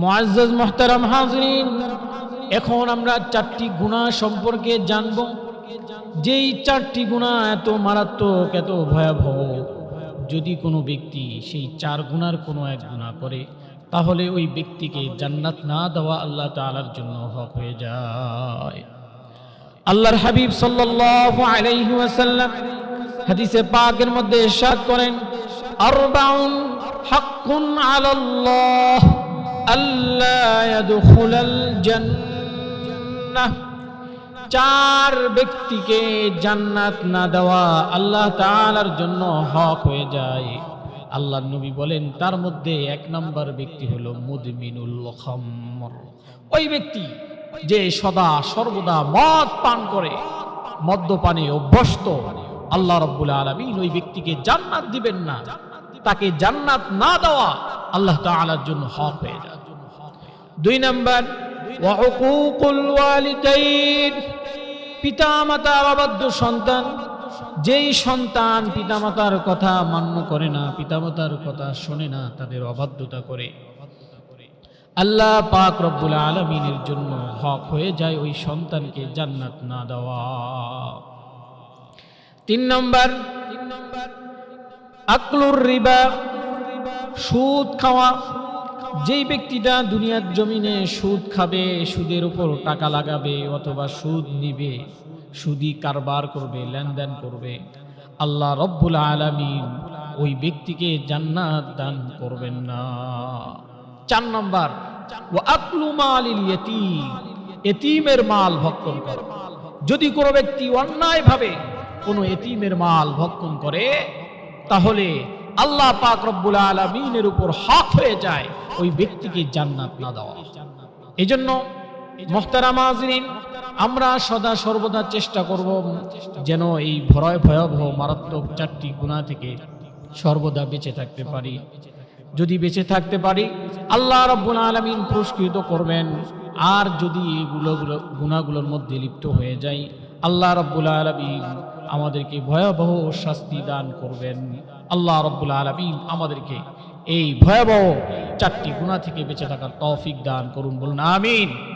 মুআজ্জাজ মুহতারাম হাজরিন, এখন আমরা চারটি গুণা সম্পর্কে জানব। যেই চারটি গুণা এত মারাত্মক, এত ভয়াবহ, যদি কোনো ব্যক্তি সেই চার গুণার কোনো এক গুণা করে, তাহলে ওই ব্যক্তিকে জান্নাত না দেওয়া আল্লাহ তাআলার জন্য হক হয়ে যায়। আল্লাহর হাবিব সাল্লাল্লাহু আলাইহি ওয়াসাল্লাম হাদিসে পাকের মধ্যে ইরশাদ করেন, আরবাউন হাক্কুন আলাল্লাহ। চার ব্যক্তিকে জান্নাত না দেওয়া আল্লাহ তাআলার জন্য হক হয়ে যায়। আল্লাহ নবী বলেন, তার মধ্যে এক নম্বর ব্যক্তি হলো মুদমিনুল ওই ব্যক্তি যে সদা সর্বদা মদ পান করে, মদ্যপানে অভ্যস্ত। আল্লাহ রব্বুল আলমিন ওই ব্যক্তিকে জান্নাত দিবেন না। তাকে জান্নাত না দেওয়া আল্লাহ তাআলার জন্য হক হয়ে যায়। দুই নাম্বার পিতামাতার অবাধ্য সন্তান। যেই সন্তান পিতামাতার কথা মান্য করে না, পিতামাতার কথা শোনে না, তাদের অবাধ্যতা করে। আল্লাহ পাক রব্বুল আলমিনের জন্য হক হয়ে যায় ওই সন্তানকে জান্নাত না দেওয়া। তিন নম্বর তিন নম্বর, আকলুর রিবা সুদ খাওয়া, যেই ব্যক্তিটা দুনিয়ার জমিনে সুদ খাবে, সুদের উপর টাকা লাগাবে অথবা সুদ নিবে সুদি কারবার করবে, লেনদেন করবে, আল্লাহ রব্বুল আলামিন ওই ব্যক্তিকে জান্নাত দান করবেন না। চার নম্বর এতিমের মাল ভক্ষণ কর। যদি কোনো ব্যক্তি অন্যায়ভাবে কোনো এতিমের মাল ভক্ষণ করে, তাহলে আল্লাহ পাক রব্বুল আলমিনের উপর হক হয়ে যায় ওই ব্যক্তিকে জান্নাত না দেওয়া। এই জন্য মোহতারামাজরিন আমরা সদা সর্বদা চেষ্টা করব যেন এই ভয় ভয়াবহ মারাত্মক চারটি গুণা থেকে সর্বদা বেঁচে থাকতে পারি। যদি বেঁচে থাকতে পারি, আল্লাহ রব্বুল আলমিন পুরস্কৃত করবেন। আর যদি এইগুলো গুণাগুলোর মধ্যে লিপ্ত হয়ে যাই আল্লাহ রব্বুল আলমিন আমাদেরকে ভয়াবহ শাস্তি দান করবেন। আল্লাহ রব্বুল আলমিন আমাদেরকে এই ভয়াবহ চারটি গুণা থেকে বেঁচে থাকার তৌফিক দান করুন। বলুন, আমিন।